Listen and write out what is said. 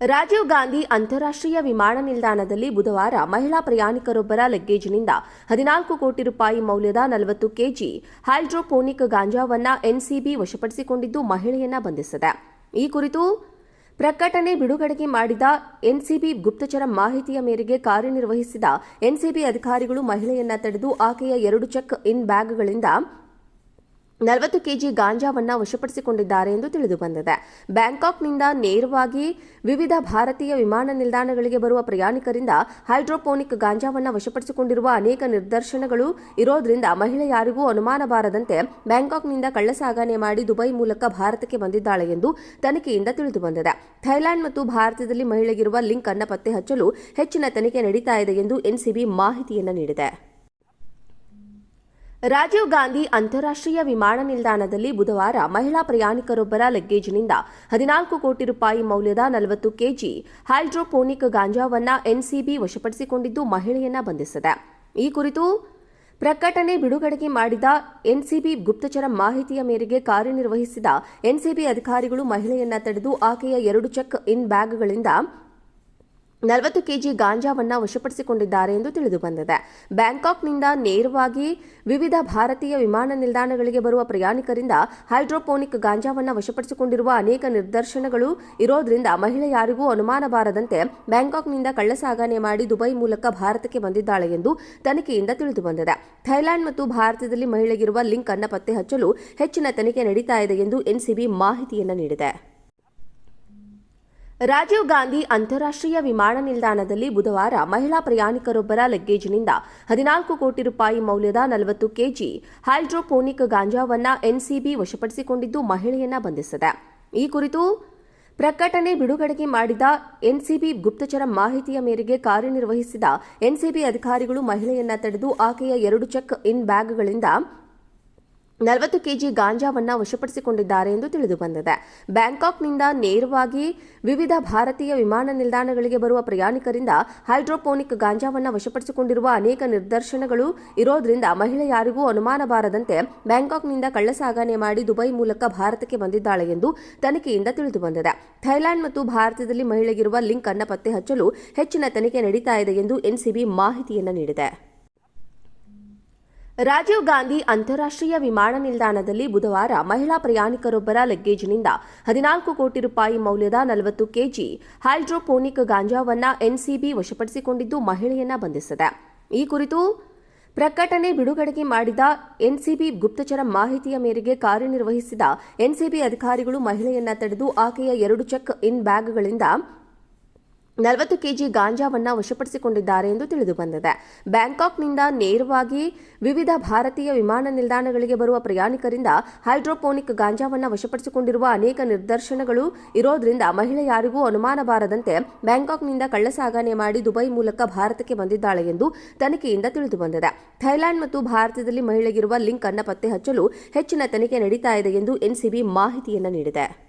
ರಾಜೀವ್ ಗಾಂಧಿ ಅಂತಾರಾಷ್ಟ್ರೀಯ ವಿಮಾನ ನಿಲ್ದಾಣದಲ್ಲಿ ಬುಧವಾರ ಮಹಿಳಾ ಪ್ರಯಾಣಿಕರೊಬ್ಬರ ಲಗ್ಗೇಜ್ನಿಂದ ಹದಿನಾಲ್ಕು ಕೋಟಿ ರೂಪಾಯಿ ಮೌಲ್ಯದ ನಲವತ್ತು ಕೆಜಿ ಹೈಡ್ರೋಪೋನಿಕ್ ಗಾಂಜಾವನ್ನ ಎನ್ಸಿಬಿ ವಶಪಡಿಸಿಕೊಂಡಿದ್ದು ಮಹಿಳೆಯನ್ನ ಬಂಧಿಸಿದೆ. ಈ ಕುರಿತು ಪ್ರಕಟಣೆ ಬಿಡುಗಡೆಗೆ ಮಾಡಿದ ಎನ್ಸಿಬಿ ಗುಪ್ತಚರ ಮಾಹಿತಿಯ ಮೇರೆಗೆ ಕಾರ್ಯನಿರ್ವಹಿಸಿದ ಎನ್ಸಿಬಿ ಅಧಿಕಾರಿಗಳು ಮಹಿಳೆಯನ್ನ ತಡೆದು ಆಕೆಯ ಎರಡು ಚೆಕ್ ಇನ್ ಬ್ಯಾಗ್ಗಳಿಂದ ನಲವತ್ತು ಕೆಜಿ ಗಾಂಜಾವನ್ನು ವಶಪಡಿಸಿಕೊಂಡಿದ್ದಾರೆ ಎಂದು ತಿಳಿದು ಬಂದಿದೆ. ಬ್ಯಾಂಕಾಕ್ನಿಂದ ನೇರವಾಗಿ ವಿವಿಧ ಭಾರತೀಯ ವಿಮಾನ ನಿಲ್ದಾಣಗಳಿಗೆ ಬರುವ ಪ್ರಯಾಣಿಕರಿಂದ ಹೈಡ್ರೋಪೋನಿಕ್ ಗಾಂಜಾವನ್ನು ವಶಪಡಿಸಿಕೊಂಡಿರುವ ಅನೇಕ ನಿದರ್ಶನಗಳು ಇರೋದ್ರಿಂದ ಮಹಿಳೆ ಯಾರಿಗೂ ಅನುಮಾನ ಬಾರದಂತೆ ಬ್ಯಾಂಕಾಕ್ನಿಂದ ಕಳ್ಳಸಾಗಣೆ ಮಾಡಿ ದುಬೈ ಮೂಲಕ ಭಾರತಕ್ಕೆ ಬಂದಿದ್ದಾಳೆ ಎಂದು ತನಿಖೆಯಿಂದ ತಿಳಿದು ಬಂದಿದೆ. ಥೈಲ್ಯಾಂಡ್ ಮತ್ತು ಭಾರತದಲ್ಲಿ ಮಹಿಳೆಗಿರುವ ಲಿಂಕ್ ಅನ್ನು ಪತ್ತೆ ಹಚ್ಚಲು ಹೆಚ್ಚಿನ ತನಿಖೆ ನಡೀತಾ ಇದೆ ಎಂದು ಎನ್ಸಿಬಿ ಮಾಹಿತಿಯನ್ನು ನೀಡಿದೆ. ರಾಜೀವ್ ಗಾಂಧಿ ಅಂತಾರಾಷ್ಟ್ರೀಯ ವಿಮಾನ ನಿಲ್ದಾಣದಲ್ಲಿ ಬುಧವಾರ ಮಹಿಳಾ ಪ್ರಯಾಣಿಕರೊಬ್ಬರ ಲಗ್ಗೇಜ್ನಿಂದ ಹದಿನಾಲ್ಕು ಕೋಟಿ ರೂಪಾಯಿ ಮೌಲ್ಯದ ನಲವತ್ತು ಕೆಜಿ ಹೈಡ್ರೋಪೋನಿಕ್ ಗಾಂಜಾವನ್ನ ಎನ್ಸಿಬಿ ವಶಪಡಿಸಿಕೊಂಡಿದ್ದು ಮಹಿಳೆಯನ್ನ ಬಂಧಿಸಿದೆ. ಈ ಕುರಿತು ಪ್ರಕಟಣೆ ಬಿಡುಗಡೆಗೆ ಮಾಡಿದ ಎನ್ಸಿಬಿ ಗುಪ್ತಚರ ಮಾಹಿತಿಯ ಮೇರೆಗೆ ಕಾರ್ಯನಿರ್ವಹಿಸಿದ ಎನ್ಸಿಬಿ ಅಧಿಕಾರಿಗಳು ಮಹಿಳೆಯನ್ನ ತಡೆದು ಆಕೆಯ ಎರಡು ಚೆಕ್ ಇನ್ ಬ್ಯಾಗ್ಗಳಿಂದ ನಲವತ್ತು ಕೆಜಿ ಗಾಂಜಾವನ್ನು ವಶಪಡಿಸಿಕೊಂಡಿದ್ದಾರೆ ಎಂದು ತಿಳಿದು ಬಂದಿದೆ. ಬ್ಯಾಂಕಾಕ್ನಿಂದ ನೇರವಾಗಿ ವಿವಿಧ ಭಾರತೀಯ ವಿಮಾನ ನಿಲ್ದಾಣಗಳಿಗೆ ಬರುವ ಪ್ರಯಾಣಿಕರಿಂದ ಹೈಡ್ರೋಪೋನಿಕ್ ಗಾಂಜಾವನ್ನು ವಶಪಡಿಸಿಕೊಂಡಿರುವ ಅನೇಕ ನಿದರ್ಶನಗಳು ಇರೋದ್ರಿಂದ ಮಹಿಳೆ ಯಾರಿಗೂ ಅನುಮಾನ ಬಾರದಂತೆ ಬ್ಯಾಂಕಾಕ್ನಿಂದ ಕಳ್ಳಸಾಗಣೆ ಮಾಡಿ ದುಬೈ ಮೂಲಕ ಭಾರತಕ್ಕೆ ಬಂದಿದ್ದಾಳೆ ಎಂದು ತನಿಖೆಯಿಂದ ತಿಳಿದು ಬಂದಿದೆ. ಥೈಲ್ಯಾಂಡ್ ಮತ್ತು ಭಾರತದಲ್ಲಿ ಮಹಿಳೆಗಿರುವ ಲಿಂಕ್ ಅನ್ನ ಪತ್ತೆ ಹಚ್ಚಲು ಹೆಚ್ಚಿನ ತನಿಖೆ ನಡೀತಾ ಇದೆ ಎಂದು ಎನ್ಸಿಬಿ ಮಾಹಿತಿಯನ್ನು ನೀಡಿದೆ. ರಾಜೀವ್ ಗಾಂಧಿ ಅಂತಾರಾಷ್ಟ್ರೀಯ ವಿಮಾನ ನಿಲ್ದಾಣದಲ್ಲಿ ಬುಧವಾರ ಮಹಿಳಾ ಪ್ರಯಾಣಿಕರೊಬ್ಬರ ಲಗ್ಗೇಜ್ನಿಂದ ಹದಿನಾಲ್ಕು ಕೋಟಿ ರೂಪಾಯಿ ಮೌಲ್ಯದ ನಲವತ್ತು ಕೆಜಿ ಹೈಡ್ರೋಪೋನಿಕ್ ಗಾಂಜಾವನ್ನ ಎನ್ಸಿಬಿ ವಶಪಡಿಸಿಕೊಂಡಿದ್ದು ಮಹಿಳೆಯನ್ನ ಬಂಧಿಸಿದೆ. ಈ ಕುರಿತು ಪ್ರಕಟಣೆ ಬಿಡುಗಡೆಗೆ ಮಾಡಿದ ಎನ್ಸಿಬಿ ಗುಪ್ತಚರ ಮಾಹಿತಿಯ ಮೇರೆಗೆ ಕಾರ್ಯನಿರ್ವಹಿಸಿದ ಎನ್ಸಿಬಿ ಅಧಿಕಾರಿಗಳು ಮಹಿಳೆಯನ್ನ ತಡೆದು ಆಕೆಯ ಎರಡು ಚೆಕ್ ಇನ್ ಬ್ಯಾಗ್ಗಳಿಂದ ನಲವತ್ತು ಕೆಜಿ ಗಾಂಜಾವನ್ನು ವಶಪಡಿಸಿಕೊಂಡಿದ್ದಾರೆ ಎಂದು ತಿಳಿದು ಬಂದಿದೆ. ಬ್ಯಾಂಕಾಕ್ನಿಂದ ನೇರವಾಗಿ ವಿವಿಧ ಭಾರತೀಯ ವಿಮಾನ ನಿಲ್ದಾಣಗಳಿಗೆ ಬರುವ ಪ್ರಯಾಣಿಕರಿಂದ ಹೈಡ್ರೋಪೋನಿಕ್ ಗಾಂಜಾವನ್ನು ವಶಪಡಿಸಿಕೊಂಡಿರುವ ಅನೇಕ ನಿದರ್ಶನಗಳು ಇರೋದ್ರಿಂದ ಮಹಿಳೆ ಯಾರಿಗೂ ಅನುಮಾನ ಬಾರದಂತೆ ಬ್ಯಾಂಕಾಕ್ನಿಂದ ಕಳ್ಳಸಾಗಣೆ ಮಾಡಿ ದುಬೈ ಮೂಲಕ ಭಾರತಕ್ಕೆ ಬಂದಿದ್ದಾಳೆ ಎಂದು ತನಿಖೆಯಿಂದ ತಿಳಿದು ಬಂದಿದೆ. ಥೈಲ್ಯಾಂಡ್ ಮತ್ತು ಭಾರತದಲ್ಲಿ ಮಹಿಳೆಗಿರುವ ಲಿಂಕ್ ಅನ್ನ ಪತ್ತೆ ಹಚ್ಚಲು ಹೆಚ್ಚಿನ ತನಿಖೆ ನಡೀತಾ ಇದೆ ಎಂದು ಎನ್ಸಿಬಿ ಮಾಹಿತಿಯನ್ನು ನೀಡಿದೆ. ರಾಜೀವ್ ಗಾಂಧಿ ಅಂತಾರಾಷ್ಟ್ರೀಯ ವಿಮಾನ ನಿಲ್ದಾಣದಲ್ಲಿ ಬುಧವಾರ ಮಹಿಳಾ ಪ್ರಯಾಣಿಕರೊಬ್ಬರ ಲಗ್ಗೇಜ್ನಿಂದ ಹದಿನಾಲ್ಕು ಕೋಟಿ ರೂಪಾಯಿ ಮೌಲ್ಯದ ನಲವತ್ತು ಕೆಜಿ ಹೈಡ್ರೋಪೋನಿಕ್ ಗಾಂಜಾವನ್ನ ಎನ್ಸಿಬಿ ವಶಪಡಿಸಿಕೊಂಡಿದ್ದು ಮಹಿಳೆಯನ್ನ ಬಂಧಿಸಿದೆ. ಈ ಕುರಿತು ಪ್ರಕಟಣೆ ಬಿಡುಗಡೆಗೆ ಮಾಡಿದ ಎನ್ಸಿಬಿ ಗುಪ್ತಚರ ಮಾಹಿತಿಯ ಮೇರೆಗೆ ಕಾರ್ಯನಿರ್ವಹಿಸಿದ ಎನ್ಸಿಬಿ ಅಧಿಕಾರಿಗಳು ಮಹಿಳೆಯನ್ನ ತಡೆದು ಆಕೆಯ ಎರಡು ಚೆಕ್ ಇನ್ ಬ್ಯಾಗ್ಗಳಿಂದ ನಲವತ್ತು ಕೆಜಿ ಗಾಂಜಾವನ್ನು ವಶಪಡಿಸಿಕೊಂಡಿದ್ದಾರೆ ಎಂದು ತಿಳಿದು ಬಂದಿದೆ ಬ್ಯಾಂಕಾಕ್ನಿಂದ ನೇರವಾಗಿ ವಿವಿಧ ಭಾರತೀಯ ವಿಮಾನ ನಿಲ್ದಾಣಗಳಿಗೆ ಬರುವ ಪ್ರಯಾಣಿಕರಿಂದ ಹೈಡ್ರೋಪೋನಿಕ್ ಗಾಂಜಾವನ್ನು ವಶಪಡಿಸಿಕೊಂಡಿರುವ ಅನೇಕ ನಿದರ್ಶನಗಳು ಇರೋದ್ರಿಂದ ಮಹಿಳೆ ಯಾರಿಗೂ ಅನುಮಾನ ಬಾರದಂತೆ ಬ್ಯಾಂಕಾಕ್ನಿಂದ ಕಳ್ಳಸಾಗಣೆ ಮಾಡಿ ದುಬೈ ಮೂಲಕ ಭಾರತಕ್ಕೆ ಬಂದಿದ್ದಾಳೆ ಎಂದು ತನಿಖೆಯಿಂದ ತಿಳಿದು ಬಂದಿದೆ ಥೈಲ್ಯಾಂಡ್ ಮತ್ತು ಭಾರತದಲ್ಲಿ ಮಹಿಳೆಗಿರುವ ಲಿಂಕ್ ಅನ್ನು ಪತ್ತೆ ಹಚ್ಚಲು ಹೆಚ್ಚಿನ ತನಿಖೆ ನಡೀತಾ ಇದೆ ಎಂದು ಎನ್ಸಿಬಿ ಮಾಹಿತಿಯನ್ನು ನೀಡಿದೆ.